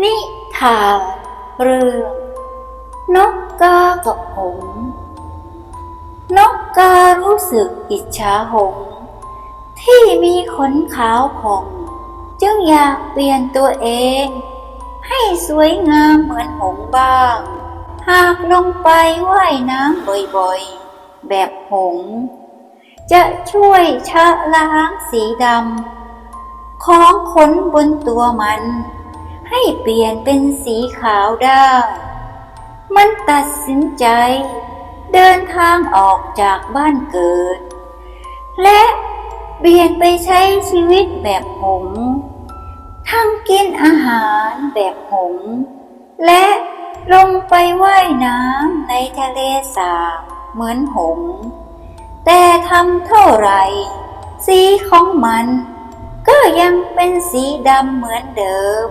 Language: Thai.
นิทานเรื่อง นกกากับหง นกการู้สึกอิจฉาหง ที่มีขนขาวผ่อง จึงอยากเปลี่ยนตัวเอง ให้สวยงามเหมือนหงบ้าง หากลงไปว่ายน้ำบ่อยๆ แบบหง จะช่วยชะล้างสีดำของขนบนตัวมัน ให้เปลี่ยนเป็นสีขาวได้ มันตัดสินใจ เดินทางออกจากบ้านเกิด และเปลี่ยนไปใช้ชีวิตแบบหงทั้งกินอาหารแบบหงและลงไปว่ายน้ำในทะเลสาบเหมือนหง แต่ทำเท่าไหร่สีของมันก็ยังเป็นสีดำเหมือนเดิม